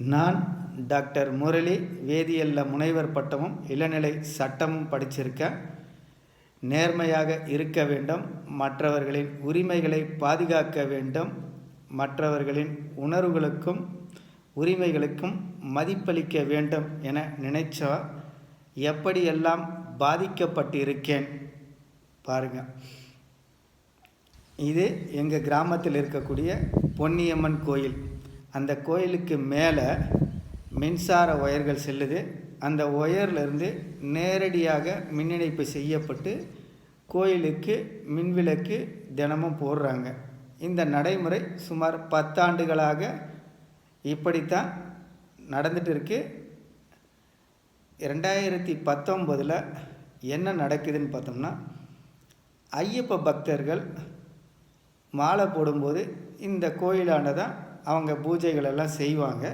நான் டாக்டர் முரளி வேதியியலில் முனைவர் பட்டமும் இளநிலை சட்டமும் படிச்சிருக்கேன். நேர்மையாக இருக்க வேண்டும். மற்றவர்களின் உரிமைகளை பாதுகாக்க வேண்டும். மற்றவர்களின் உணர்வுகளுக்கும் உரிமைகளுக்கும் மதிப்பளிக்க வேண்டும் என நினைச்சா எப்படியெல்லாம் பாதிக்கப்பட்டிருக்கேன்? பாருங்கள் இது எங்கள் கிராமத்தில் இருக்கக்கூடிய பொன்னியம்மன் கோயில். அந்த கோயிலுக்கு மேலே மின்சார ஒயர்கள் செல்லுது. அந்த ஒயர்லேருந்து நேரடியாக மின் இணைப்பு செய்யப்பட்டு கோயிலுக்கு மின்விளக்கு தினமும் போடுறாங்க. இந்த நடைமுறை சுமார் பத்தாண்டுகளாக இப்படித்தான் நடந்துட்டு இருக்கு ரெண்டாயிரத்தி பத்தொம்பதில் என்ன நடக்குதுன்னு பார்த்தோம்னா ஐயப்ப பக்தர்கள் மாலை போடும்போது இந்த கோயிலாண்ட தான் அவங்க பூஜைகள் எல்லாம் செய்வாங்க.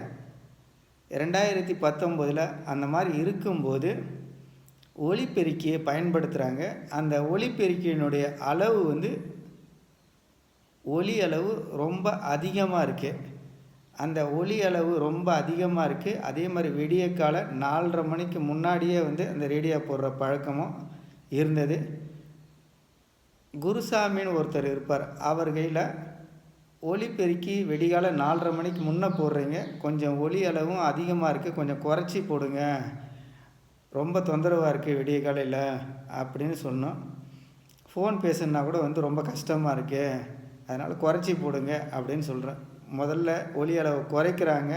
ரெண்டாயிரத்தி பத்தொம்போதில் அந்த மாதிரி இருக்கும்போது ஒளிப்பெருக்கியை பயன்படுத்துகிறாங்க அந்த ஒளிப்பெருக்கியினுடைய அளவு வந்து ஒலி அளவு ரொம்ப அதிகமாக இருக்குது அந்த ஒலி அளவு ரொம்ப அதிகமாக இருக்குது அதே மாதிரி விடிய கால நாலரை மணிக்கு முன்னாடியே வந்து அந்த ரேடியோ போடுற பழக்கமும் இருந்தது. குருசாமின்னு ஒருத்தர் இருப்பார். அவர் கையில் ஒலி பெருக்கி வெடிகால நாலரை மணிக்கு முன்னே போடுறீங்க. கொஞ்சம் ஒலி அளவும் அதிகமாக இருக்குது கொஞ்சம் குறைச்சி போடுங்க. ரொம்ப தொந்தரவாக இருக்குது விடிய காலையில் அப்படின்னு சொன்னோம். ஃபோன் பேசுனா கூட வந்து ரொம்ப கஷ்டமாக இருக்குது அதனால் குறைச்சி போடுங்க அப்படின்னு சொல்கிறேன் முதல்ல ஒலி அளவு குறைக்கிறாங்க.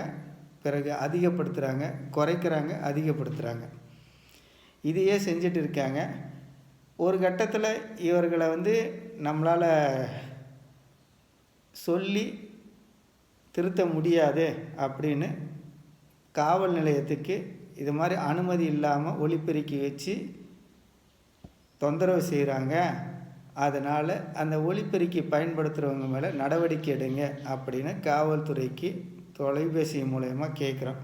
பிறகு அதிகப்படுத்துகிறாங்க குறைக்கிறாங்க அதிகப்படுத்துகிறாங்க இதையே செஞ்சுட்டு இருக்காங்க. ஒரு கட்டத்தில் இவர்களை வந்து நம்மளால் சொல்லி திருத்த முடியாது அப்படின்னு காவல் நிலையத்துக்கு இது மாதிரி அனுமதி இல்லாமல் ஒளிப்பெருக்கி வச்சு தொந்தரவு செய்கிறாங்க அதனால் அந்த ஒளிப்பெருக்கி பயன்படுத்துகிறவங்க மேலே நடவடிக்கை எடுங்க அப்படின்னு காவல்துறைக்கு தொலைபேசி மூலயமா கேட்குறோம்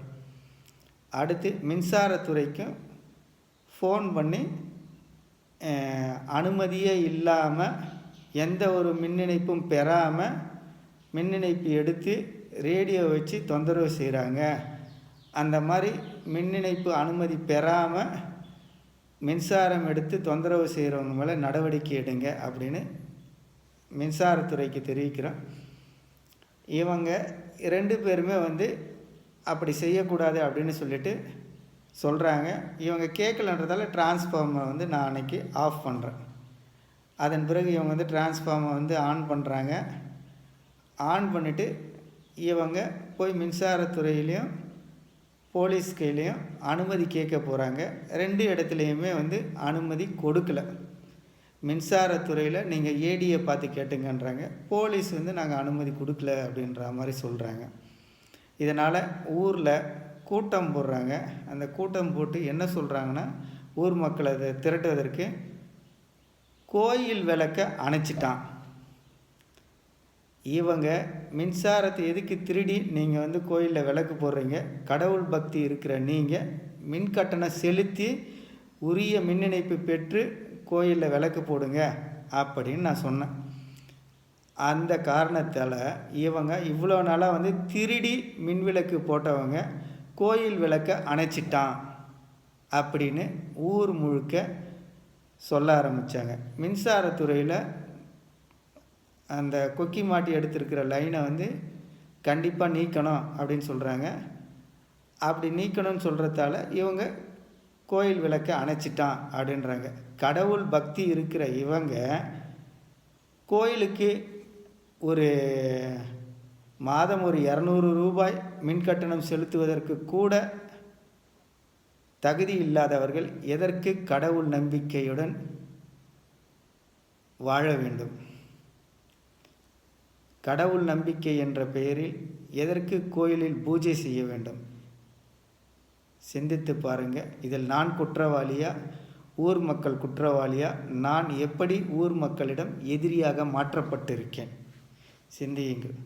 அடுத்து மின்சாரத்துறைக்கும் ஃபோன் பண்ணி அனுமதியே இல்லாமல் எந்த ஒரு மின் இணைப்பும் பெறாமல் மின் இணைப்பு எடுத்து ரேடியோ வச்சு தொந்தரவு செய்கிறாங்க அந்த மாதிரி மின் இணைப்பு அனுமதி பெறாமல் மின்சாரம் எடுத்து தொந்தரவு செய்கிறவங்க மேலே நடவடிக்கை எடுங்க அப்படின்னு மின்சாரத்துறைக்கு தெரிவிக்கிறோம். இவங்க ரெண்டு பேருமே வந்து அப்படி செய்யக்கூடாது அப்படின்னு சொல்லிட்டு சொல்கிறாங்க இவங்க கேட்கலன்றதால டிரான்ஸ்ஃபார்மை வந்து நான் அன்றைக்கி ஆஃப் பண்ணுறேன் அதன் பிறகு இவங்க வந்து டிரான்ஸ்ஃபார்மை வந்து ஆன் பண்ணுறாங்க ஆன் பண்ணிவிட்டு இவங்க போய் மின்சாரத்துறையிலையும் போலீஸ் கையிலையும் அனுமதி கேட்க போகிறாங்க ரெண்டு இடத்துலையுமே வந்து அனுமதி கொடுக்கல. மின்சாரத்துறையில் நீங்கள் ஏடியை பார்த்து கேட்டுங்கன்றாங்க. போலீஸ் வந்து நாங்கள் அனுமதி கொடுக்கல அப்படின்ற மாதிரி சொல்கிறாங்க இதனால் ஊரில் கூட்டம் போடுறாங்க. அந்த கூட்டம் போட்டு என்ன சொல்கிறாங்கன்னா ஊர் மக்களை அதை திரட்டுவதற்கு கோயில் விளக்க அணைச்சிட்டான். இவங்க மின்சாரத்தை எதுக்கு திருடி நீங்கள் வந்து கோயிலில் விளக்கு போடுறீங்க? கடவுள் பக்தி இருக்கிற நீங்கள் மின் கட்டணம் செலுத்தி உரிய மின் இணைப்பு பெற்று கோயிலில் விளக்கு போடுங்க அப்படின்னு நான் சொன்னேன். அந்த காரணத்தால் இவங்க இவ்வளோ நாளாக வந்து திருடி மின் விளக்கு போட்டவங்க கோயில் விளக்கை அணைச்சிட்டான் அப்படின்னு ஊர் முழுக்க சொல்ல ஆரம்பித்தாங்க மின்சாரத்துறையில் அந்த கொக்கி மாட்டி எடுத்திருக்கிற லைனை வந்து கண்டிப்பாக நீக்கணும் அப்படின்னு சொல்கிறாங்க அப்படி நீக்கணும்னு சொல்கிறதால இவங்க கோயில் விளக்கை அணைச்சிட்டான் அப்படின்றாங்க. கடவுள் பக்தி இருக்கிற இவங்க கோயிலுக்கு ஒரு மாதம் ஒரு இரநூறு ரூபாய் மின் கட்டணம் செலுத்துவதற்கு கூட தகுதி இல்லாதவர்கள் எதற்கு கடவுள் நம்பிக்கையுடன் வாழ வேண்டும்? கடவுள் நம்பிக்கை என்ற பெயரில் எதற்கு கோயிலில் பூஜை செய்ய வேண்டும்? சிந்தித்து பாருங்க. இதில் நான் குற்றவாளியா? ஊர் மக்கள் குற்றவாளியா? நான் எப்படி ஊர் மக்களிடம் எதிரியாக மாற்றப்பட்டிருக்கேன்? சிந்தியுங்கள்.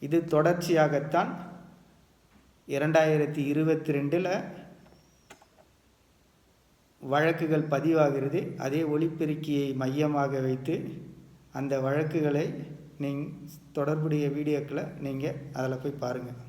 இது தொடர்ச்சியாகத்தான் இரண்டாயிரத்தி இருபத்தி ரெண்டில் வழக்குகள் பதிவாகிறது. அதே ஒளிப்பெருக்கியை மையமாக வைத்து அந்த வழக்குகளை நீங் தொடர்புடைய வீடியோக்களை நீங்கள் அதில் போய் பாருங்கள்